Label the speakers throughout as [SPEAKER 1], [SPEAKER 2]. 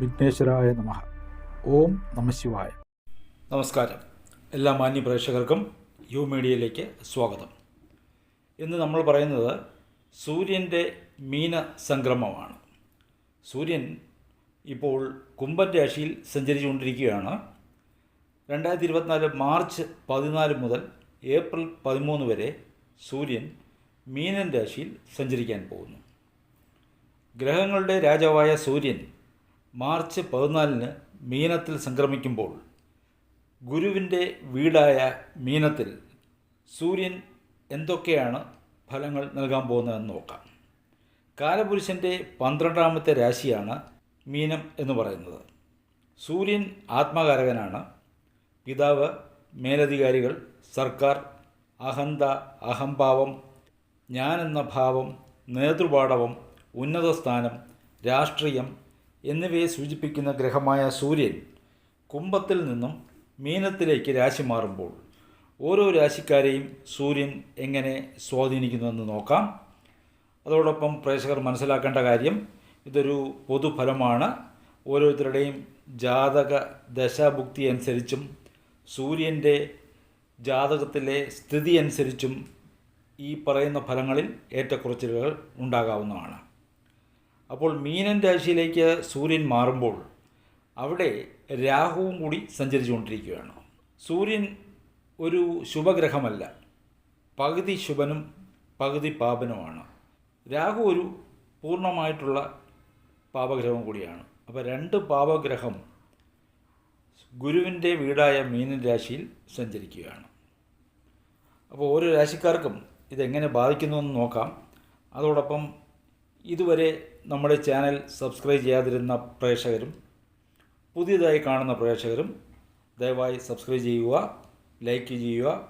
[SPEAKER 1] വിഘ്നേശ്വരായ നമ. ഓം നമശിവായ
[SPEAKER 2] നമസ്കാരം. എല്ലാ മാന്യ പ്രേക്ഷകർക്കും യു മീഡിയയിലേക്ക് സ്വാഗതം. ഇന്ന് നമ്മൾ പറയുന്നത് സൂര്യന്റെ മീന സംക്രമമാണ്. സൂര്യൻ ഇപ്പോൾ കുംഭൻ രാശിയിൽ സഞ്ചരിച്ചുകൊണ്ടിരിക്കുകയാണ്. രണ്ടായിരത്തി ഇരുപത്തിനാല് മാർച്ച് പതിനാല് മുതൽ ഏപ്രിൽ പതിമൂന്ന് വരെ സൂര്യൻ മീനൻ രാശിയിൽ സഞ്ചരിക്കാൻ പോകുന്നു. ഗ്രഹങ്ങളുടെ രാജാവായ സൂര്യൻ മാർച്ച് പതിനാലിന് മീനത്തിൽ സംക്രമിക്കുമ്പോൾ ഗുരുവിന്റെ വീടായ മീനത്തിൽ സൂര്യൻ എന്തൊക്കെയാണ് ഫലങ്ങൾ നൽകാൻ പോകുന്നതെന്ന് നോക്കാം. കാലപുരുഷന്റെ പന്ത്രണ്ടാമത്തെ രാശിയാണ് മീനം എന്ന് പറയുന്നത്. സൂര്യൻ ആത്മകാരകനാണ്. പിതാവ് മേലധികാരികൾ സർക്കാർ അഹന്ത അഹംഭാവം ഞാനെന്ന ഭാവം നേതൃപാടവം ഉന്നത സ്ഥാനം രാഷ്ട്രീയം എന്നിവയെ സൂചിപ്പിക്കുന്ന ഗ്രഹമായ സൂര്യൻ കുംഭത്തിൽ നിന്നും മീനത്തിലേക്ക് രാശി മാറുമ്പോൾ ഓരോ രാശിക്കാരെയും സൂര്യൻ എങ്ങനെ സ്വാധീനിക്കുന്നുവെന്ന് നോക്കാം. അതോടൊപ്പം പ്രേക്ഷകർ മനസ്സിലാക്കേണ്ട കാര്യം ഇതൊരു പൊതുഫലമാണ്. ഓരോരുത്തരുടെയും ജാതക ദശാഭുക്തി അനുസരിച്ചും സൂര്യന്റെ ജാതകത്തിലെ സ്ഥിതി അനുസരിച്ചും ഈ പറയുന്ന ഫലങ്ങളിൽ ഏറ്റക്കുറച്ചിലുകൾ ഉണ്ടാകാവുന്നതാണ്. അപ്പോൾ മീനൻ രാശിയിലേക്ക് സൂര്യൻ മാറുമ്പോൾ അവിടെ രാഹുവും കൂടി സഞ്ചരിച്ചുകൊണ്ടിരിക്കുകയാണ്. സൂര്യൻ ഒരു ശുഭഗ്രഹമല്ല. പകുതി ശുഭനും പകുതി പാപനുമാണ്. രാഹു ഒരു പൂർണമായിട്ടുള്ള പാപഗ്രഹം കൂടിയാണ്. അപ്പോൾ രണ്ട് പാപഗ്രഹം ഗുരുവിന്റെ വീടായ മീനൻ രാശിയിൽ സഞ്ചരിക്കുകയാണ്. അപ്പോൾ ഓരോ രാശിക്കാർക്കും ഇതെങ്ങനെ ബാധിക്കുന്നുവെന്ന് നോക്കാം. അതോടൊപ്പം ഇതുവരെ നമ്മുടെ ചാനൽ സബ്സ്ക്രൈബ് ചെയ്യാതിരുന്ന പ്രേക്ഷകരും പുതിയതായി കാണുന്ന പ്രേക്ഷകരും ദയവായി സബ്സ്ക്രൈബ് ചെയ്യുക ലൈക്ക് ചെയ്യുക.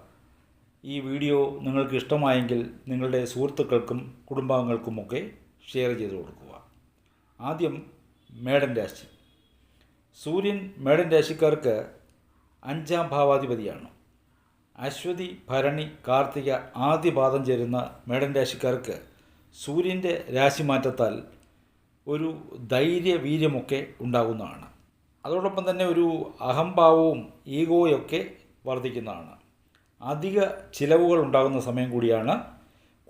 [SPEAKER 2] ഈ വീഡിയോ നിങ്ങൾക്ക് ഇഷ്ടമായെങ്കിൽ നിങ്ങളുടെ സുഹൃത്തുക്കൾക്കും കുടുംബാംഗങ്ങൾക്കുമൊക്കെ ഷെയർ ചെയ്ത് കൊടുക്കുക. ആദ്യം മേടൻ രാശി. സൂര്യൻ മേടൻ രാശിക്കാർക്ക് അഞ്ചാം ഭാവാധിപതിയാണ്. അശ്വതി ഭരണി കാർത്തിക ആദ്യ പാദം ചേരുന്ന മേടൻ രാശിക്കാർക്ക് സൂര്യന്റെ രാശിമാറ്റത്താൽ ഒരു ധൈര്യ വീര്യമൊക്കെ ഉണ്ടാകുന്നതാണ്. അതോടൊപ്പം തന്നെ ഒരു അഹംഭാവവും ഈഗോയൊക്കെ വർദ്ധിക്കുന്നതാണ്. അധിക ചിലവുകൾ ഉണ്ടാകുന്ന സമയം കൂടിയാണ്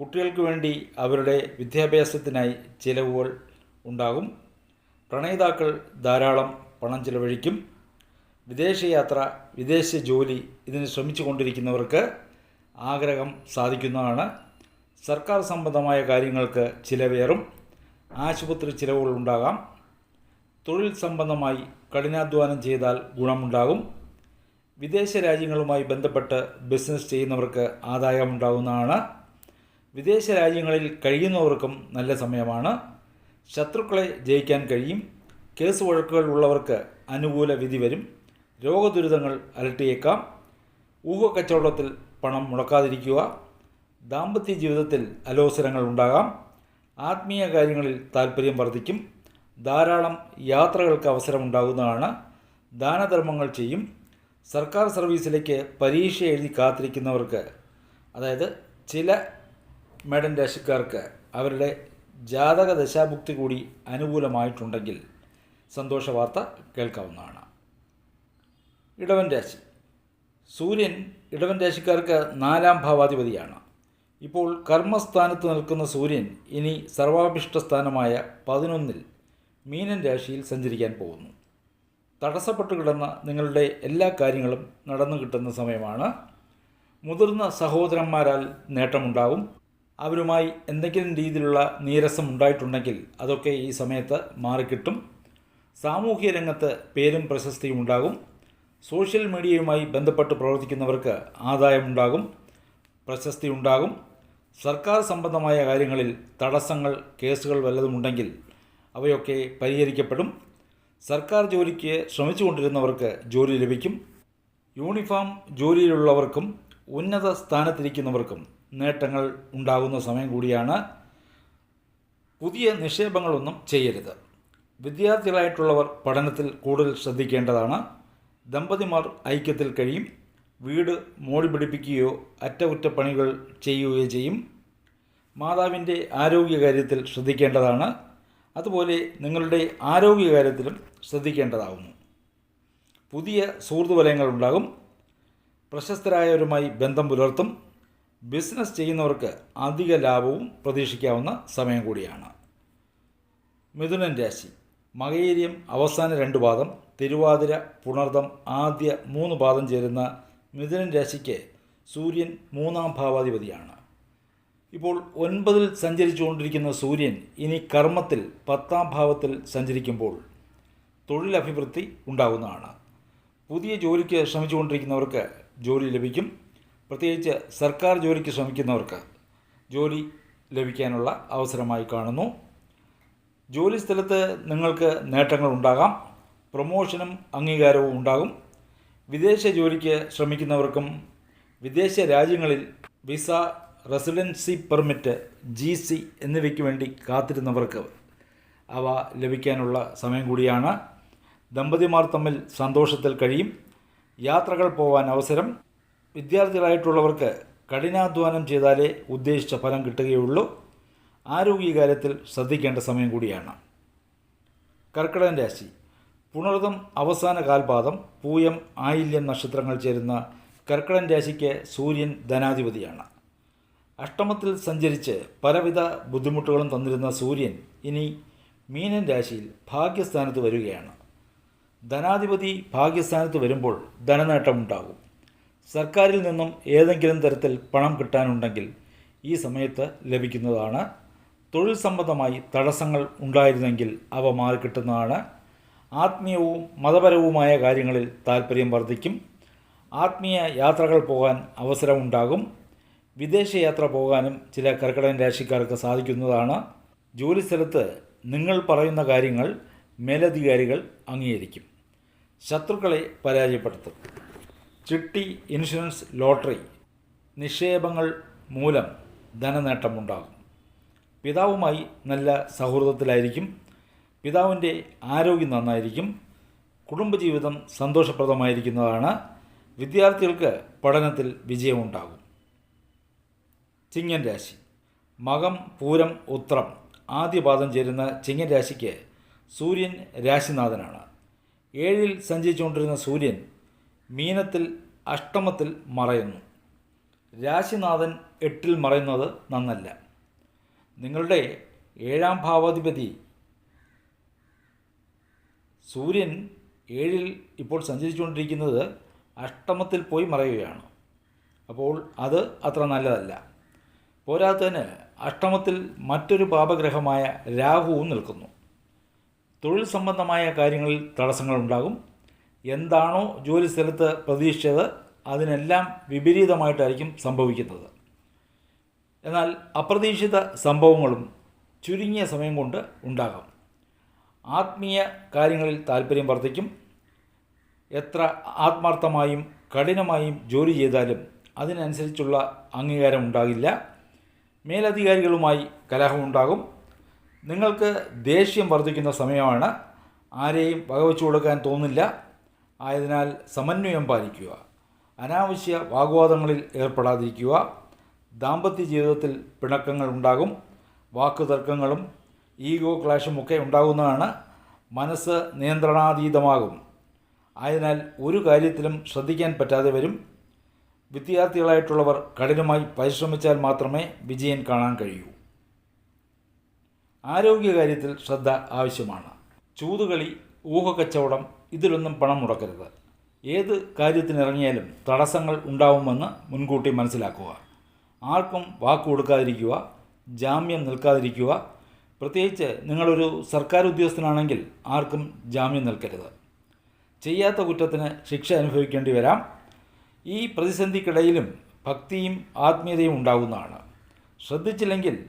[SPEAKER 2] കുട്ടികൾക്ക് വേണ്ടി അവരുടെ വിദ്യാഭ്യാസത്തിനായി ചിലവുകൾ ഉണ്ടാകും. പ്രണയിതാക്കൾ ധാരാളം പണം ചിലവഴിക്കും. വിദേശയാത്ര വിദേശ ജോലി ഇതിന് ശ്രമിച്ചു കൊണ്ടിരിക്കുന്നവർക്ക് ആഗ്രഹം സാധിക്കുന്നതാണ്. സർക്കാർ സംബന്ധമായ കാര്യങ്ങൾക്ക് ചിലവേറും ആശുപത്രി ചിലവുകൾ ഉണ്ടാകാം തൊഴിൽ സംബന്ധമായി കഠിനാധ്വാനം ചെയ്താൽ ഗുണമുണ്ടാകും. വിദേശ രാജ്യങ്ങളുമായി ബന്ധപ്പെട്ട് ബിസിനസ് ചെയ്യുന്നവർക്ക് ആദായമുണ്ടാകുന്നതാണ്. വിദേശ രാജ്യങ്ങളിൽ കഴിയുന്നവർക്കും നല്ല സമയമാണ്. ശത്രുക്കളെ ജയിക്കാൻ കഴിയും. കേസ് വഴക്കുകൾ ഉള്ളവർക്ക് അനുകൂല വിധി വരും. രോഗദുരിതങ്ങൾ അലട്ടിയേക്കാം. ഊഹക്കച്ചവടത്തിൽ പണം മുടക്കാതിരിക്കുക. ദാമ്പത്യ ജീവിതത്തിൽ അലോസരങ്ങൾ ഉണ്ടാകാം. ആത്മീയ കാര്യങ്ങളിൽ താല്പര്യം വർദ്ധിക്കും. ധാരാളം യാത്രകൾക്ക് അവസരമുണ്ടാകുന്നതാണ്. ദാനധർമ്മങ്ങൾ ചെയ്യും. സർക്കാർ സർവീസിലേക്ക് പരീക്ഷ എഴുതി കാത്തിരിക്കുന്നവർക്ക് അതായത് ചില മേഡൻ രാശിക്കാർക്ക് അവരുടെ ജാതക ദശാഭുക്തി കൂടി അനുകൂലമായിട്ടുണ്ടെങ്കിൽ സന്തോഷ വാർത്ത കേൾക്കാവുന്നതാണ്. ഇടവൻ രാശി. സൂര്യൻ ഇടവൻ രാശിക്കാർക്ക് നാലാം ഭാവാധിപതിയാണ്. ഇപ്പോൾ കർമ്മസ്ഥാനത്ത് നിൽക്കുന്ന സൂര്യൻ ഇനി സർവാഭിഷ്ട സ്ഥാനമായ പതിനൊന്നിൽ മീനൻ രാശിയിൽ സഞ്ചരിക്കാൻ പോകുന്നു. തടസ്സപ്പെട്ട് കിടന്ന നിങ്ങളുടെ എല്ലാ കാര്യങ്ങളും നടന്നു കിട്ടുന്ന സമയമാണ്. മുതിർന്ന സഹോദരന്മാരാൽ നേട്ടമുണ്ടാകും അവരുമായി എന്തെങ്കിലും രീതിയിലുള്ള നീരസം ഉണ്ടായിട്ടുണ്ടെങ്കിൽ അതൊക്കെ ഈ സമയത്ത് മാറിക്കിട്ടും. സാമൂഹ്യ രംഗത്ത് പേരും പ്രശസ്തിയും ഉണ്ടാകും. സോഷ്യൽ മീഡിയയുമായി ബന്ധപ്പെട്ട് പ്രവർത്തിക്കുന്നവർക്ക് ആദായമുണ്ടാകും. പ്രശസ്തി ഉണ്ടാകും. സർക്കാർ സംബന്ധമായ കാര്യങ്ങളിൽ തടസ്സങ്ങൾ കേസുകൾ വല്ലതുമുണ്ടെങ്കിൽ അവയൊക്കെ പരിഹരിക്കപ്പെടും. സർക്കാർ ജോലിക്ക് ശ്രമിച്ചുകൊണ്ടിരുന്നവർക്ക് ജോലി ലഭിക്കും. യൂണിഫോം ജോലിയിലുള്ളവർക്കും ഉന്നത സ്ഥാനത്തിരിക്കുന്നവർക്കും നേട്ടങ്ങൾ ഉണ്ടാകുന്ന സമയം കൂടിയാണ്. പുതിയ നിക്ഷേപങ്ങളൊന്നും ചെയ്യരുത്. വിദ്യാർത്ഥികളായിട്ടുള്ളവർ പഠനത്തിൽ കൂടുതൽ ശ്രദ്ധിക്കേണ്ടതാണ്. ദമ്പതിമാർ ഐക്യത്തിൽ കഴിയും. വീട് മോടി പിടിപ്പിക്കുകയോ അറ്റകുറ്റപ്പണികൾ ചെയ്യുകയോ ചെയ്യും. മാതാവിന്റെ ആരോഗ്യകാര്യത്തിൽ ശ്രദ്ധിക്കേണ്ടതാണ്. അതുപോലെ നിങ്ങളുടെ ആരോഗ്യകാര്യത്തിലും ശ്രദ്ധിക്കേണ്ടതാകുന്നു പുതിയ സുഹൃത്തു വലയങ്ങൾ ഉണ്ടാകും. പ്രശസ്തരായവരുമായി ബന്ധം പുലർത്തും. ബിസിനസ് ചെയ്യുന്നവർക്ക് അധിക ലാഭവും പ്രതീക്ഷിക്കാവുന്ന സമയം കൂടിയാണ്. മിഥുനൻ രാശി. മകയേരിയം അവസാന രണ്ട് പാദം തിരുവാതിര പുണർദം ആദ്യ മൂന്ന് പാദം ചേരുന്ന മിഥുനൻ രാശിക്ക് സൂര്യൻ മൂന്നാം ഭാവാധിപതിയാണ്. ഇപ്പോൾ ഒൻപതിൽ സഞ്ചരിച്ചുകൊണ്ടിരിക്കുന്ന സൂര്യൻ ഇനി കർമ്മത്തിൽ പത്താം ഭാവത്തിൽ സഞ്ചരിക്കുമ്പോൾ തൊഴിലഭിവൃദ്ധി ഉണ്ടാകുന്നതാണ് പുതിയ ജോലിക്ക് ശ്രമിച്ചുകൊണ്ടിരിക്കുന്നവർക്ക് ജോലി ലഭിക്കും. പ്രത്യേകിച്ച് സർക്കാർ ജോലിക്ക് ശ്രമിക്കുന്നവർക്ക് ജോലി ലഭിക്കാനുള്ള അവസരമായി കാണുന്നു. ജോലി സ്ഥലത്ത് നിങ്ങൾക്ക് നേട്ടങ്ങൾ ഉണ്ടാകാം പ്രൊമോഷനും അംഗീകാരവും ഉണ്ടാകും. വിദേശ ജോലിക്ക് ശ്രമിക്കുന്നവർക്കും വിദേശ രാജ്യങ്ങളിൽ visa residency permit G C എന്നിവയ്ക്ക് വേണ്ടി കാത്തിരുന്നവർക്ക് അവ ലഭിക്കാനുള്ള സമയം കൂടിയാണ്. ദമ്പതിമാർ തമ്മിൽ സന്തോഷത്തിൽ കഴിയും. യാത്രകൾ പോകാൻ അവസരം. വിദ്യാർത്ഥികളായിട്ടുള്ളവർക്ക് കഠിനാധ്വാനം ചെയ്താലേ ഉദ്ദേശിച്ച ഫലം കിട്ടുകയുള്ളൂ. ആരോഗ്യകാര്യത്തിൽ ശ്രദ്ധിക്കേണ്ട സമയം കൂടിയാണ്. കർക്കിടകൻ രാശി. പുണർതം അവസാന കാൽപാദം പൂയം ആയില്യം നക്ഷത്രങ്ങൾ ചേരുന്ന കർക്കടൻ രാശിക്ക് സൂര്യൻ ധനാധിപതിയാണ്. അഷ്ടമത്തിൽ സഞ്ചരിച്ച് പലവിധ ബുദ്ധിമുട്ടുകളും തന്നിരുന്ന സൂര്യൻ ഇനി മീനൻ രാശിയിൽ ഭാഗ്യസ്ഥാനത്ത് വരികയാണ്. ധനാധിപതി ഭാഗ്യസ്ഥാനത്ത് വരുമ്പോൾ ധനനേട്ടമുണ്ടാകും. സർക്കാരിൽ നിന്നും ഏതെങ്കിലും തരത്തിൽ പണം കിട്ടാനുണ്ടെങ്കിൽ ഈ സമയത്ത് ലഭിക്കുന്നതാണ്. തൊഴിൽ സംബന്ധമായി തടസ്സങ്ങൾ ഉണ്ടായിരുന്നെങ്കിൽ അവ മാറിക്കിട്ടുന്നതാണ്. ആത്മീയവും മതപരവുമായ കാര്യങ്ങളിൽ താൽപ്പര്യം വർദ്ധിക്കും. ആത്മീയ യാത്രകൾ പോകാൻ അവസരമുണ്ടാകും. വിദേശയാത്ര പോകാനും ചില കർക്കിടകൻ രാശിക്കാർക്ക് സാധിക്കുന്നതാണ്. ജോലിസ്ഥലത്ത് നിങ്ങൾ പറയുന്ന കാര്യങ്ങൾ മേലധികാരികൾ അംഗീകരിക്കും. ശത്രുക്കളെ പരാജയപ്പെടുത്തും. ചിട്ടി ഇൻഷുറൻസ് ലോട്ടറി നിക്ഷേപങ്ങൾ മൂലം ധനനേട്ടമുണ്ടാകും പിതാവുമായി നല്ല സൗഹൃദത്തിലായിരിക്കും. പിതാവിന്റെ ആരോഗ്യം നന്നായിരിക്കും കുടുംബജീവിതം സന്തോഷപ്രദമായിരിക്കുന്നതാണ് വിദ്യാർത്ഥികൾക്ക് പഠനത്തിൽ വിജയമുണ്ടാകും. ചിങ്ങൻ രാശി. മകം പൂരം ഉത്രം ആദ്യപാദം ചേരുന്ന ചിങ്ങൻ രാശിക്ക് സൂര്യൻ രാശിനാഥനാണ്. ഏഴിൽ സഞ്ചരിച്ചുകൊണ്ടിരുന്ന സൂര്യൻ മീനത്തിൽ അഷ്ടമത്തിൽ മറയുന്നു. രാശിനാഥൻ എട്ടിൽ മറയുന്നത് നന്നല്ല. നിങ്ങളുടെ ഏഴാം ഭാവാധിപതി സൂര്യൻ ഏഴിൽ ഇപ്പോൾ സഞ്ചരിച്ചുകൊണ്ടിരിക്കുന്നത് അഷ്ടമത്തിൽ പോയി മറയുകയാണ്. അപ്പോൾ അത് അത്ര നല്ലതല്ല. പോരാത്തതിന് അഷ്ടമത്തിൽ മറ്റൊരു പാപഗ്രഹമായ രാഹുവും നിൽക്കുന്നു. തൊഴിൽ സംബന്ധമായ കാര്യങ്ങളിൽ തടസ്സങ്ങളുണ്ടാകും. എന്താണോ ജോലി സ്ഥലത്ത് പ്രതീക്ഷിച്ചത് അതിനെല്ലാം വിപരീതമായിട്ടായിരിക്കും സംഭവിക്കുന്നത്. എന്നാൽ അപ്രതീക്ഷിത സംഭവങ്ങളും ചുരുങ്ങിയ സമയം കൊണ്ട് ഉണ്ടാകാം. ആത്മീയ കാര്യങ്ങളിൽ താല്പര്യം വർദ്ധിക്കും. എത്ര ആത്മാർത്ഥമായും കഠിനമായും ജോലി ചെയ്താലും അതിനനുസരിച്ചുള്ള അംഗീകാരം ഉണ്ടാകില്ല. മേലധികാരികളുമായി കലഹമുണ്ടാകും. നിങ്ങൾക്ക് ദേഷ്യം വർദ്ധിക്കുന്ന സമയമാണ്. ആരെയും വകവെച്ചു കൊടുക്കാൻ തോന്നില്ല ആയതിനാൽ സമന്വയം പാലിക്കുക. അനാവശ്യ വാഗ്വാദങ്ങളിൽ ഏർപ്പെടാതിരിക്കുക. ദാമ്പത്യ ജീവിതത്തിൽ പിണക്കങ്ങൾ ഉണ്ടാകും. വാക്കുതർക്കങ്ങളും ഈഗോ ക്ലാഷുമൊക്കെ ഉണ്ടാകുന്നതാണ് മനസ്സ് നിയന്ത്രണാതീതമാകും. ആയതിനാൽ ഒരു കാര്യത്തിലും ശ്രദ്ധിക്കാൻ പറ്റാതെ വരും. വിദ്യാർത്ഥികളായിട്ടുള്ളവർ കഠിനമായി പരിശ്രമിച്ചാൽ മാത്രമേ വിജയം കാണാൻ കഴിയൂ. ആരോഗ്യകാര്യത്തിൽ ശ്രദ്ധ ആവശ്യമാണ്. ചൂതുകളി ഊഹക്കച്ചവടം ഇതിലൊന്നും പണം മുടക്കരുത്. ഏത് കാര്യത്തിനിറങ്ങിയാലും തടസ്സങ്ങൾ ഉണ്ടാവുമെന്ന് മുൻകൂട്ടി മനസ്സിലാക്കുക. ആർക്കും വാക്ക് കൊടുക്കാതിരിക്കുക ജാമ്യം നിൽക്കാതിരിക്കുക പ്രത്യേകിച്ച് നിങ്ങളൊരു സർക്കാർ ഉദ്യോഗസ്ഥനാണെങ്കിൽ ആർക്കും ജാമ്യം നിൽക്കരുത്. ചെയ്യാത്ത കുറ്റത്തിന് ശിക്ഷ അനുഭവിക്കേണ്ടി വരാം. ഈ പ്രതിസന്ധിക്കിടയിലും ഭക്തിയും ആത്മീയതയും ഉണ്ടാകുന്നതാണ് ശ്രദ്ധിച്ചില്ലെങ്കിൽ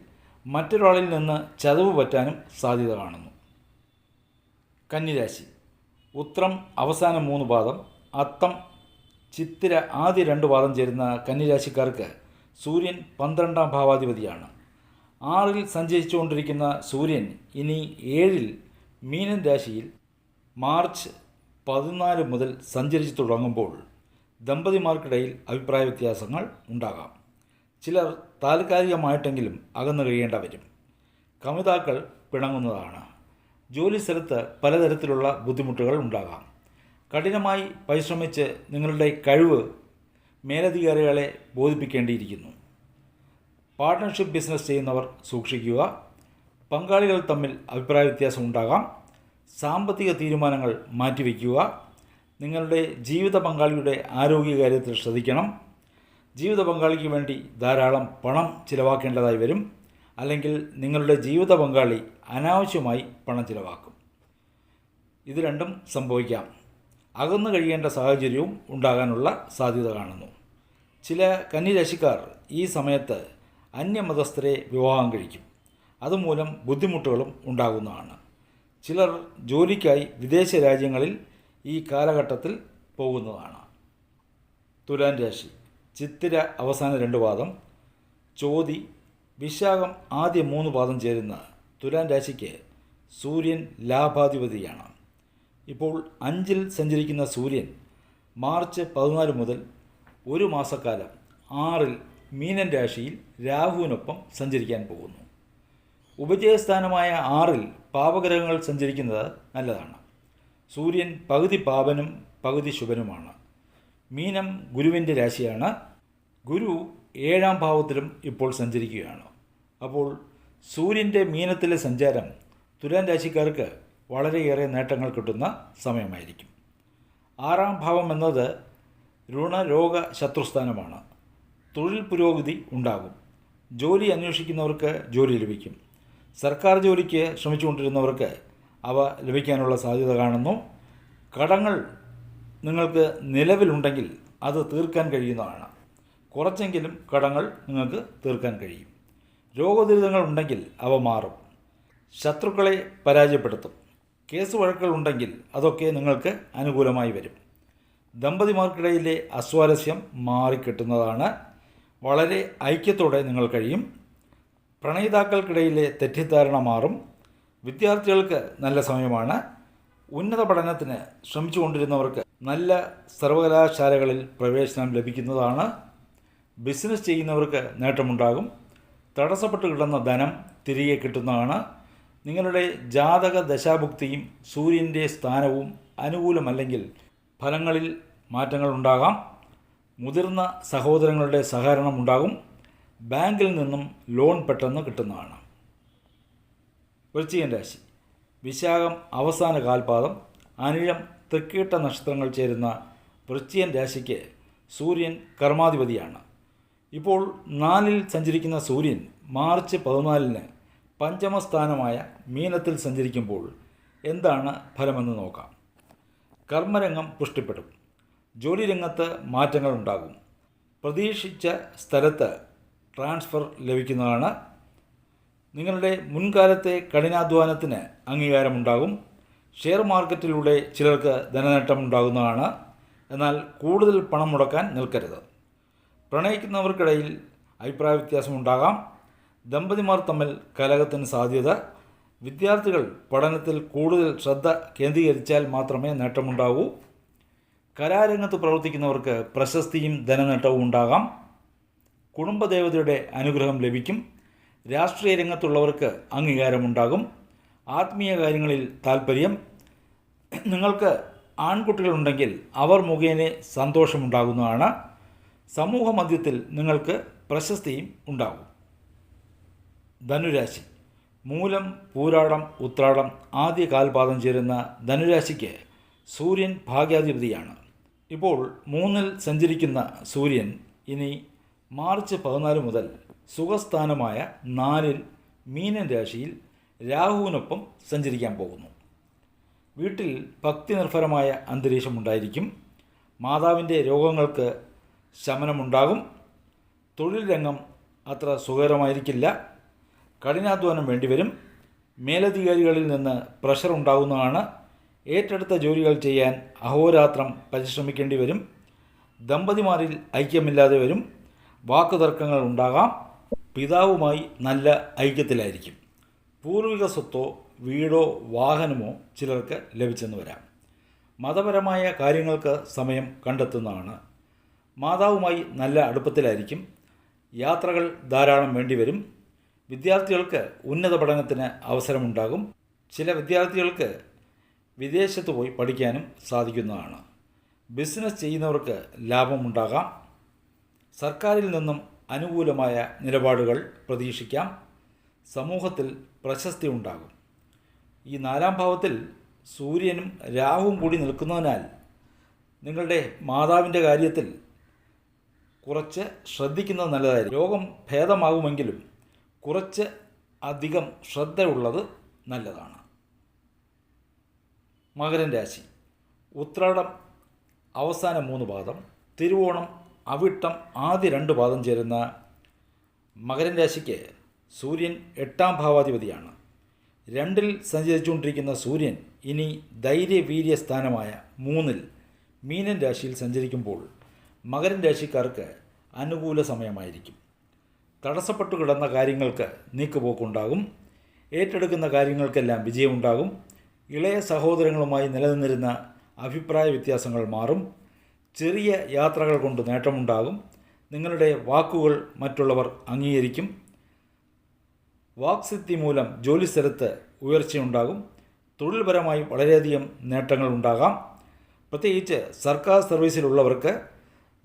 [SPEAKER 2] മറ്റൊരാളിൽ നിന്ന് ചതവ് പറ്റാനും സാധ്യത കാണുന്നു. കന്നിരാശി. ഉത്രം അവസാന മൂന്ന് പാദം അത്തം ചിത്തിര ആദ്യ രണ്ട് പാദം ചേരുന്ന കന്നിരാശിക്കാർക്ക് സൂര്യൻ പന്ത്രണ്ടാം ഭാവാധിപതിയാണ്. ആറിൽ സഞ്ചരിച്ചുകൊണ്ടിരിക്കുന്ന സൂര്യൻ ഇനി ഏഴിൽ മീനൻ രാശിയിൽ മാർച്ച് പതിനാല് മുതൽ സഞ്ചരിച്ചു തുടങ്ങുമ്പോൾ ദമ്പതിമാർക്കിടയിൽ അഭിപ്രായ വ്യത്യാസങ്ങൾ ഉണ്ടാകാം. ചിലർ താൽക്കാലികമായിട്ടെങ്കിലും അകന്നു കഴിയേണ്ട വരും. കമിതാക്കൾ പിണങ്ങുന്നതാണ്. ജോലി സ്ഥലത്ത് പലതരത്തിലുള്ള ബുദ്ധിമുട്ടുകൾ ഉണ്ടാകാം. കഠിനമായി പരിശ്രമിച്ച് നിങ്ങളുടെ കഴിവ് മേലധികാരികളെ ബോധിപ്പിക്കേണ്ടിയിരിക്കുന്നു. പാർട്ട്ണർഷിപ്പ് ബിസിനസ് ചെയ്യുന്നവർ സൂക്ഷിക്കുക. പങ്കാളികൾ തമ്മിൽ അഭിപ്രായ വ്യത്യാസം ഉണ്ടാകാം. സാമ്പത്തിക തീരുമാനങ്ങൾ മാറ്റിവെക്കുക. നിങ്ങളുടെ ജീവിത പങ്കാളിയുടെ ആരോഗ്യകാര്യത്തിൽ ശ്രദ്ധിക്കണം. ജീവിത പങ്കാളിക്ക് വേണ്ടി ധാരാളം പണം ചിലവാക്കേണ്ടതായി വരും. അല്ലെങ്കിൽ നിങ്ങളുടെ ജീവിത പങ്കാളി അനാവശ്യമായി പണം ചിലവാക്കും. ഇത് രണ്ടും സംഭവിക്കാം. അകന്നു കഴിയേണ്ട സാഹചര്യവും ഉണ്ടാകാനുള്ള സാധ്യത കാണുന്നു. ചില കന്നിരാശിക്കാർ ഈ സമയത്ത് അന്യമതസ്ഥരെ വിവാഹം കഴിക്കും. അതുമൂലം ബുദ്ധിമുട്ടുകളും ഉണ്ടാകുന്നതാണ്. ചിലർ ജോലിക്കായി വിദേശ രാജ്യങ്ങളിൽ ഈ കാലഘട്ടത്തിൽ പോകുന്നതാണ്. തുലാൻ രാശി. ചിത്തിര അവസാന രണ്ട് പാദം. ചോതി വിശാഖം ആദ്യ മൂന്ന് പാദം ചേരുന്ന തുലാൻ രാശിക്ക് സൂര്യൻ ലാഭാധിപതിയാണ്. ഇപ്പോൾ അഞ്ചിൽ സഞ്ചരിക്കുന്ന സൂര്യൻ മാർച്ച് പതിനാല് മുതൽ ഒരു മാസക്കാലം ആറിൽ മീനൻ രാശിയിൽ രാഹുവിനൊപ്പം സഞ്ചരിക്കാൻ പോകുന്നു. ഉപജയസ്ഥാനമായ ആറിൽ പാപഗ്രഹങ്ങൾ സഞ്ചരിക്കുന്നത് നല്ലതാണ്. സൂര്യൻ പകുതി പാപനും പകുതി ശുഭനുമാണ്. മീനം ഗുരുവിന്റെ രാശിയാണ്. ഗുരു ഏഴാം ഭാവത്തിലും ഇപ്പോൾ സഞ്ചരിക്കുകയാണ്. അപ്പോൾ സൂര്യന്റെ മീനത്തിലെ സഞ്ചാരം തുലാൻ രാശിക്കാർക്ക് വളരെയേറെ നേട്ടങ്ങൾ കിട്ടുന്ന സമയമായിരിക്കും. ആറാം ഭാവം എന്നത് ഋണരോഗ ശത്രുസ്ഥാനമാണ്. തൊഴിൽ പുരോഗതി ഉണ്ടാകും. ജോലി അന്വേഷിക്കുന്നവർക്ക് ജോലി ലഭിക്കും. സർക്കാർ ജോലിക്ക് ശ്രമിച്ചുകൊണ്ടിരുന്നവർക്ക് അവ ലഭിക്കാനുള്ള സാധ്യത കാണുന്നു. കടങ്ങൾ നിങ്ങൾക്ക് നിലവിലുണ്ടെങ്കിൽ അത് തീർക്കാൻ കഴിയുന്നതാണ്. കുറച്ചെങ്കിലും കടങ്ങൾ നിങ്ങൾക്ക് തീർക്കാൻ കഴിയും. രോഗദുരിതങ്ങൾ ഉണ്ടെങ്കിൽ അവ മാറും. ശത്രുക്കളെ പരാജയപ്പെടുത്തും. കേസ് വഴക്കുകൾ ഉണ്ടെങ്കിൽ അതൊക്കെ നിങ്ങൾക്ക് അനുകൂലമായി വരും. ദമ്പതിമാർക്കിടയിലെ അസ്വാരസ്യം മാറിക്കിട്ടുന്നതാണ് വളരെ ഐക്യത്തോടെ നിങ്ങൾ കഴിയും. പ്രണയിതാക്കൾക്കിടയിലെ തെറ്റിദ്ധാരണ മാറും. വിദ്യാർത്ഥികൾക്ക് നല്ല സമയമാണ്. ഉന്നത പഠനത്തിന് ശ്രമിച്ചുകൊണ്ടിരുന്നവർക്ക് നല്ല സർവകലാശാലകളിൽ പ്രവേശനം ലഭിക്കുന്നതാണ്. ബിസിനസ് ചെയ്യുന്നവർക്ക് നേട്ടമുണ്ടാകും. തടസ്സപ്പെട്ട് കിടന്ന ധനം തിരികെ കിട്ടുന്നതാണ്. നിങ്ങളുടെ ജാതക ദശാഭുക്തിയും സൂര്യന്റെ സ്ഥാനവും അനുകൂലമല്ലെങ്കിൽ ഫലങ്ങളിൽ മാറ്റങ്ങൾ ഉണ്ടാകാം മുതിർന്ന സഹോദരങ്ങളുടെ സഹകരണം ഉണ്ടാകും. ബാങ്കിൽ നിന്നും ലോൺ പെട്ടെന്ന് കിട്ടുന്നതാണ്. വൃശ്ചികൻ രാശി. വിശാഖം അവസാന കാൽപാദം. അനിഴം തൃക്കീട്ട നക്ഷത്രങ്ങൾ ചേരുന്ന വൃശ്ചികൻ രാശിക്ക് സൂര്യൻ കർമാധിപതിയാണ്. ഇപ്പോൾ നാലിൽ സഞ്ചരിക്കുന്ന സൂര്യൻ മാർച്ച് പതിനാലിന് പഞ്ചമസ്ഥാനമായ മീനത്തിൽ സഞ്ചരിക്കുമ്പോൾ എന്താണ് ഫലമെന്ന് നോക്കാം. കർമ്മരംഗം പുഷ്ടിപ്പെടും. ജോലി രംഗത്ത് മാറ്റങ്ങൾ ഉണ്ടാകും പ്രതീക്ഷിച്ച സ്ഥലത്ത് ട്രാൻസ്ഫർ ലഭിക്കുന്നതാണ്. നിങ്ങളുടെ മുൻകാലത്തെ കഠിനാധ്വാനത്തിന് അംഗീകാരമുണ്ടാകും. ഷെയർ മാർക്കറ്റിലൂടെ ചിലർക്ക് ധനനേട്ടം ഉണ്ടാകുന്നതാണ്. എന്നാൽ കൂടുതൽ പണം മുടക്കാൻ നിൽക്കരുത്. പ്രണയിക്കുന്നവർക്കിടയിൽ അഭിപ്രായ വ്യത്യാസമുണ്ടാകാം ദമ്പതിമാർ തമ്മിൽ കലഹത്തിന് സാധ്യത. വിദ്യാർത്ഥികൾ പഠനത്തിൽ കൂടുതൽ ശ്രദ്ധ കേന്ദ്രീകരിച്ചാൽ മാത്രമേ നേട്ടമുണ്ടാകൂ. കലാരംഗത്ത് പ്രവർത്തിക്കുന്നവർക്ക് പ്രശസ്തിയും ധനനേട്ടവും ഉണ്ടാകാം. കുടുംബദേവതയുടെ അനുഗ്രഹം ലഭിക്കും. രാഷ്ട്രീയ രംഗത്തുള്ളവർക്ക് അംഗീകാരമുണ്ടാകും. ആത്മീയ കാര്യങ്ങളിൽ താൽപ്പര്യം നിങ്ങൾക്ക് ആൺകുട്ടികളുണ്ടെങ്കിൽ അവർ മുഖേന സന്തോഷമുണ്ടാകുന്നതാണ്. സമൂഹ മധ്യത്തിൽ നിങ്ങൾക്ക് പ്രശസ്തിയും ഉണ്ടാകും. ധനുരാശി. മൂലം പൂരാടം ഉത്രാടം ആദ്യ കാൽപാദം ചേരുന്ന ധനുരാശിക്ക് സൂര്യൻ ഭാഗ്യാധിപതിയാണ്. ഇപ്പോൾ മൂന്നിൽ സഞ്ചരിക്കുന്ന സൂര്യൻ ഇനി മാർച്ച് പതിനാല് മുതൽ സുഖസ്ഥാനമായ നാലിൽ മീനൻ രാശിയിൽ രാഹുവിനൊപ്പം സഞ്ചരിക്കാൻ പോകുന്നു. വീട്ടിൽ ഭക്തി നിർഭരമായ അന്തരീക്ഷം ഉണ്ടായിരിക്കും മാതാവിന്റെ രോഗങ്ങൾക്ക് ശമനമുണ്ടാകും. തൊഴിൽ രംഗം അത്ര സുഖകരമായിരിക്കില്ല. കഠിനാധ്വാനം വേണ്ടിവരും. മേലധികാരികളിൽ നിന്ന് പ്രഷർ ഉണ്ടാകുന്നതാണ് ഏറ്റെടുത്ത ജോലികൾ ചെയ്യാൻ അഹോരാത്രം പരിശ്രമിക്കേണ്ടി വരും. ദമ്പതിമാരിൽ ഐക്യമില്ലാതെ വരും. വാക്കുതർക്കങ്ങൾ ഉണ്ടാകാം. പിതാവുമായി നല്ല ഐക്യത്തിലായിരിക്കും. പൂർവിക സ്വത്തോ വീടോ വാഹനമോ ചിലർക്ക് ലഭിച്ചെന്ന് വരാം. മതപരമായ കാര്യങ്ങൾക്ക് സമയം കണ്ടെത്തുന്നതാണ്. മാതാവുമായി നല്ല അടുപ്പത്തിലായിരിക്കും. യാത്രകൾ ധാരാളം വേണ്ടിവരും വിദ്യാർത്ഥികൾക്ക് ഉന്നത പഠനത്തിന് അവസരമുണ്ടാകും. ചില വിദ്യാർത്ഥികൾക്ക് വിദേശത്ത് പോയി പഠിക്കാനും സാധിക്കുന്നതാണ്. ബിസിനസ് ചെയ്യുന്നവർക്ക് ലാഭമുണ്ടാകാം. സർക്കാരിൽ നിന്നും അനുകൂലമായ നിലപാടുകൾ പ്രതീക്ഷിക്കാം. സമൂഹത്തിൽ പ്രശസ്തി ഉണ്ടാകും. ഈ നാലാം ഭാവത്തിൽ സൂര്യനും രാഹുവും കൂടി നിൽക്കുന്നതിനാൽ നിങ്ങളുടെ മാതാവിന്റെ കാര്യത്തിൽ കുറച്ച് ശ്രദ്ധിക്കുന്നത് നല്ലതായിരിക്കും. രോഗം ഭേദമാകുമെങ്കിലും കുറച്ച് അധികം ശ്രദ്ധയുള്ളത് നല്ലതാണ്. മകരൻ രാശി. ഉത്രാടം അവസാന മൂന്ന് പാദം തിരുവോണം അവിട്ടം ആദ്യ രണ്ട് പാദം ചേരുന്ന മകരൻ രാശിക്ക് സൂര്യൻ എട്ടാം ഭാവാധിപതിയാണ്. രണ്ടിൽ സഞ്ചരിച്ചുകൊണ്ടിരിക്കുന്ന സൂര്യൻ ഇനി ധൈര്യവീര്യ സ്ഥാനമായ മൂന്നിൽ മീനൻ രാശിയിൽ സഞ്ചരിക്കുമ്പോൾ മകരൻ രാശിക്കാർക്ക് അനുകൂല സമയമായിരിക്കും. തടസ്സപ്പെട്ടു കിടന്ന കാര്യങ്ങൾക്ക് നീക്കുപോക്കുണ്ടാകും. ഏറ്റെടുക്കുന്ന കാര്യങ്ങൾക്കെല്ലാം വിജയമുണ്ടാകും. ഇളയ സഹോദരങ്ങളുമായി നിലനിന്നിരുന്ന അഭിപ്രായ വ്യത്യാസങ്ങൾ മാറും. ചെറിയ യാത്രകൾ കൊണ്ട് നേട്ടമുണ്ടാകും. നിങ്ങളുടെ വാക്കുകൾ മറ്റുള്ളവർ അംഗീകരിക്കും. വാക്സിദ്ധി മൂലം ജോലിസ്ഥലത്ത് ഉയർച്ചയുണ്ടാകും. തൊഴിൽപരമായി വളരെയധികം നേട്ടങ്ങൾ ഉണ്ടാകാം. പ്രത്യേകിച്ച് സർക്കാർ സർവീസിലുള്ളവർക്ക്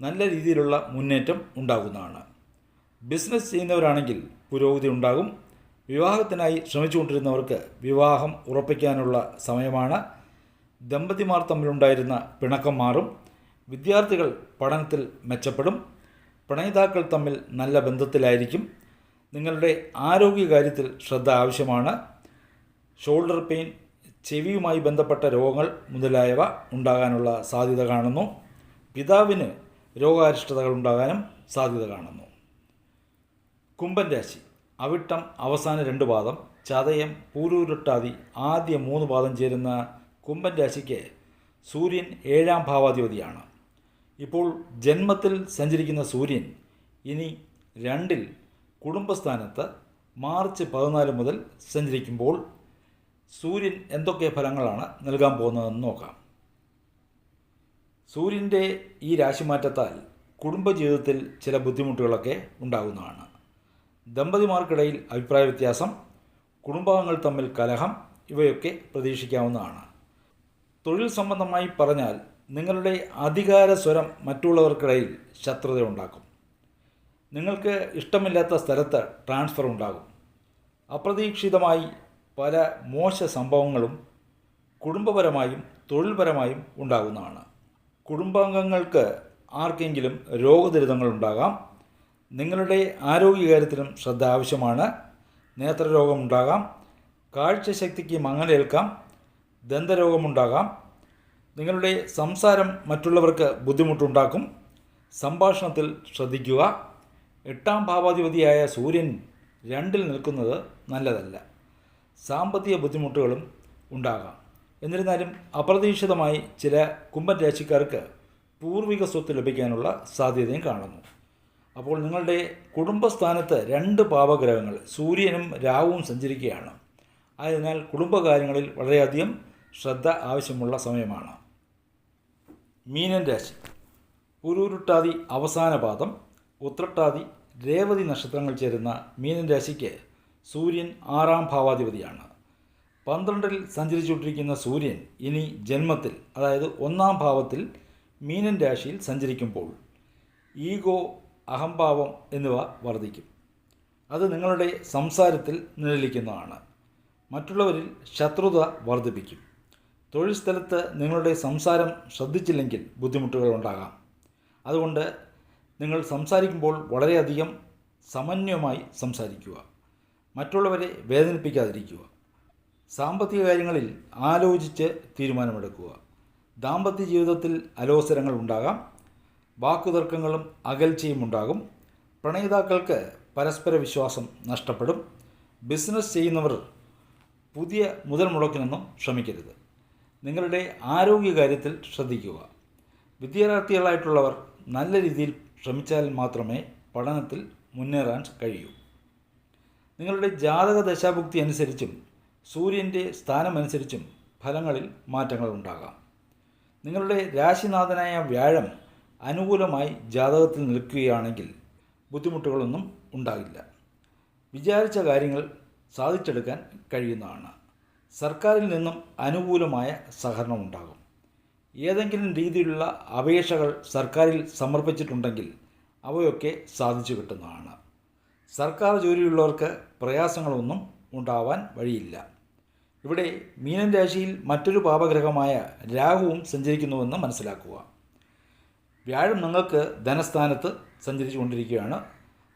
[SPEAKER 2] നല്ല രീതിയിലുള്ള മുന്നേറ്റം ഉണ്ടാകുന്നതാണ്. ബിസിനസ് ചെയ്യുന്നവരാണെങ്കിൽ പുരോഗതി ഉണ്ടാകും. വിവാഹത്തിനായി ശ്രമിച്ചുകൊണ്ടിരുന്നവർക്ക് വിവാഹം ഉറപ്പിക്കാനുള്ള സമയമാണ്. ദമ്പതിമാർ തമ്മിലുണ്ടായിരുന്ന പിണക്കം മാറും. വിദ്യാർത്ഥികൾ പഠനത്തിൽ മെച്ചപ്പെടും. പ്രണയിതാക്കൾ തമ്മിൽ നല്ല ബന്ധത്തിലായിരിക്കും. നിങ്ങളുടെ ആരോഗ്യകാര്യത്തിൽ ശ്രദ്ധ ആവശ്യമാണ്. ഷോൾഡർ പെയിൻ ചെവിയുമായി ബന്ധപ്പെട്ട രോഗങ്ങൾ മുതലായവ ഉണ്ടാകാനുള്ള സാധ്യത കാണുന്നു. പിതാവിന് രോഗാരിഷ്ടതകൾ ഉണ്ടാകാനും സാധ്യത കാണുന്നു. കുംഭൻ രാശി. അവിട്ടം അവസാന രണ്ട് പാദം ചതയം പൂരൂരുട്ടാതി ആദ്യ മൂന്ന് പാദം ചേരുന്ന കുംഭൻ രാശിക്ക് സൂര്യൻ ഏഴാം ഭാവാധിപതിയാണ്. ഇപ്പോൾ ജന്മത്തിൽ സഞ്ചരിക്കുന്ന സൂര്യൻ ഇനി രണ്ടിൽ കുടുംബസ്ഥാനത്ത് മാർച്ച് പതിനാല് മുതൽ സഞ്ചരിക്കുമ്പോൾ സൂര്യൻ എന്തൊക്കെ ഫലങ്ങളാണ് നൽകാൻ പോകുന്നതെന്ന് നോക്കാം. സൂര്യന്റെ ഈ രാശിമാറ്റത്താൽ കുടുംബജീവിതത്തിൽ ചില ബുദ്ധിമുട്ടുകളൊക്കെ ഉണ്ടാകുന്നതാണ്. ദമ്പതിമാർക്കിടയിൽ അഭിപ്രായ വ്യത്യാസം കുടുംബാംഗങ്ങൾ തമ്മിൽ കലഹം ഇവയൊക്കെ പ്രതീക്ഷിക്കാവുന്നതാണ്. തൊഴിൽ സംബന്ധമായി പറഞ്ഞാൽ നിങ്ങളുടെ അധികാര സ്വരം മറ്റുള്ളവർക്കിടയിൽ ശത്രുത ഉണ്ടാക്കും. നിങ്ങൾക്ക് ഇഷ്ടമില്ലാത്ത സ്ഥലത്ത് ട്രാൻസ്ഫർ ഉണ്ടാകും. അപ്രതീക്ഷിതമായി പല മോശ സംഭവങ്ങളും കുടുംബപരമായും തൊഴിൽപരമായും ഉണ്ടാകുന്നതാണ്. കുടുംബാംഗങ്ങൾക്ക് ആർക്കെങ്കിലും രോഗദുരിതങ്ങൾ ഉണ്ടാകാം നിങ്ങളുടെ ആരോഗ്യകാര്യത്തിലും ശ്രദ്ധ ആവശ്യമാണ്. നേത്രരോഗമുണ്ടാകാം. കാഴ്ചശക്തിക്ക് മങ്ങലേൽക്കാം. ദന്തരോഗമുണ്ടാകാം. നിങ്ങളുടെ സംസാരം മറ്റുള്ളവർക്ക് ബുദ്ധിമുട്ടുണ്ടാക്കും. സംഭാഷണത്തിൽ ശ്രദ്ധിക്കുക. എട്ടാം ഭാവാധിപതിയായ സൂര്യൻ രണ്ടിൽ നിൽക്കുന്നത് നല്ലതല്ല. സാമ്പത്തിക ബുദ്ധിമുട്ടുകളും ഉണ്ടാകാം. എന്നിരുന്നാലും അപ്രതീക്ഷിതമായി ചില കുംഭൻ രാശിക്കാർക്ക് പൂർവിക സ്വത്ത് ലഭിക്കാനുള്ള സാധ്യതയും കാണുന്നു. അപ്പോൾ നിങ്ങളുടെ കുടുംബസ്ഥാനത്ത് രണ്ട് പാപഗ്രഹങ്ങൾ സൂര്യനും രാവും സഞ്ചരിക്കുകയാണ്. ആയതിനാൽ കുടുംബകാര്യങ്ങളിൽ വളരെയധികം ശ്രദ്ധ ആവശ്യമുള്ള സമയമാണ്. മീനൻ രാശി. പുരൂരുട്ടാതി അവസാന പാദം ഉത്രട്ടാതി രേവതി നക്ഷത്രങ്ങൾ ചേരുന്ന മീനൻ രാശിക്ക് സൂര്യൻ ആറാം ഭാവാധിപതിയാണ്. പന്ത്രണ്ടിൽ സഞ്ചരിച്ചുകൊണ്ടിരിക്കുന്ന സൂര്യൻ ഇനി ജന്മത്തിൽ അതായത് ഒന്നാം ഭാവത്തിൽ മീനൻ രാശിയിൽ സഞ്ചരിക്കുമ്പോൾ ഈഗോ അഹംഭാവം എന്നിവ വർദ്ധിക്കും അത് നിങ്ങളുടെ സംസാരത്തിൽ നിഴലിക്കുന്നതാണ്. മറ്റുള്ളവരിൽ ശത്രുത വർദ്ധിപ്പിക്കും തൊഴിൽ സ്ഥലത്ത് നിങ്ങളുടെ സംസാരം ശ്രദ്ധിച്ചില്ലെങ്കിൽ ബുദ്ധിമുട്ടുകൾ ഉണ്ടാകാം. അതുകൊണ്ട് നിങ്ങൾ സംസാരിക്കുമ്പോൾ വളരെയധികം സമന്വയമായി സംസാരിക്കുക. മറ്റുള്ളവരെ വേദനിപ്പിക്കാതിരിക്കുക. സാമ്പത്തിക കാര്യങ്ങളിൽ ആലോചിച്ച് തീരുമാനമെടുക്കുക. ദാമ്പത്യ ജീവിതത്തിൽ അലോസരങ്ങൾ ഉണ്ടാകാം. വാക്കുതർക്കങ്ങളും അകൽച്ചയും ഉണ്ടാകും. പ്രണയിതാക്കൾക്ക് പരസ്പര വിശ്വാസം നഷ്ടപ്പെടും. ബിസിനസ് ചെയ്യുന്നവർ പുതിയ മുതൽ മുടക്കിനൊന്നും ശ്രമിക്കരുത്. നിങ്ങളുടെ ആരോഗ്യകാര്യത്തിൽ ശ്രദ്ധിക്കുക. വിദ്യാർത്ഥികളായിട്ടുള്ളവർ നല്ല രീതിയിൽ ശ്രമിച്ചാൽ മാത്രമേ പഠനത്തിൽ മുന്നേറാൻ കഴിയൂ. നിങ്ങളുടെ ജാതക ദശാഭുക്തി അനുസരിച്ചും സൂര്യന്റെ സ്ഥാനമനുസരിച്ചും ഫലങ്ങളിൽ മാറ്റങ്ങൾ ഉണ്ടാകാം നിങ്ങളുടെ രാശിനാഥനായ വ്യാഴം അനുകൂലമായി ജാതകത്തിൽ നിൽക്കുകയാണെങ്കിൽ ബുദ്ധിമുട്ടുകളൊന്നും ഉണ്ടാകില്ല. വിചാരിച്ച കാര്യങ്ങൾ സാധിച്ചെടുക്കാൻ കഴിയുന്നതാണ്. സർക്കാരിൽ നിന്നും അനുകൂലമായ സഹകരണം ഉണ്ടാകും. ഏതെങ്കിലും രീതിയിലുള്ള അപേക്ഷകൾ സർക്കാരിൽ സമർപ്പിച്ചിട്ടുണ്ടെങ്കിൽ അവയൊക്കെ സാധിച്ചു കിട്ടുന്നതാണ്. സർക്കാർ ജോലിയുള്ളവർക്ക് പ്രയാസങ്ങളൊന്നും ഉണ്ടാവാൻ വഴിയില്ല. ഇവിടെ മീനൻ രാശിയിൽ മറ്റൊരു പാപഗ്രഹമായ രാഹുവും സഞ്ചരിക്കുന്നുവെന്ന് മനസ്സിലാക്കുക. വ്യാഴം നിങ്ങൾക്ക് ധനസ്ഥാനത്ത് സഞ്ചരിച്ചു കൊണ്ടിരിക്കുകയാണ്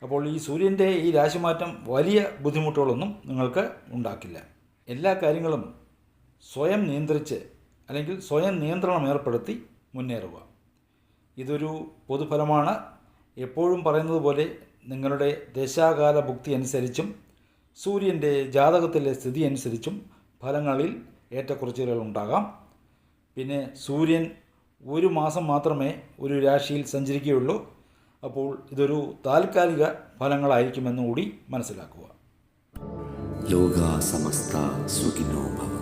[SPEAKER 2] അപ്പോൾ ഈ സൂര്യന്റെ ഈ രാശിമാറ്റം വലിയ ബുദ്ധിമുട്ടുകളൊന്നും നിങ്ങൾക്ക് ഉണ്ടാക്കില്ല. എല്ലാ കാര്യങ്ങളും സ്വയം നിയന്ത്രിച്ച് അല്ലെങ്കിൽ സ്വയം നിയന്ത്രണം ഏർപ്പെടുത്തി മുന്നേറുക. ഇതൊരു പൊതുഫലമാണ്. എപ്പോഴും പറയുന്നത് പോലെ നിങ്ങളുടെ ദശാകാല ഭുക്തി അനുസരിച്ചും സൂര്യന്റെ ജാതകത്തിലെ സ്ഥിതി അനുസരിച്ചും ഫലങ്ങളിൽ ഏറ്റക്കുറച്ചിലുകൾ ഉണ്ടാകാം. പിന്നെ സൂര്യൻ ഒരു മാസം മാത്രമേ ഒരു രാശിയിൽ സഞ്ചരിക്കുകയുള്ളൂ. അപ്പോൾ ഇതൊരു താൽക്കാലിക ഫലങ്ങളായിരിക്കുമെന്ന് കൂടി മനസ്സിലാക്കുക.
[SPEAKER 3] ലോക സമസ്ത സുഖിനോ ഭവന്തു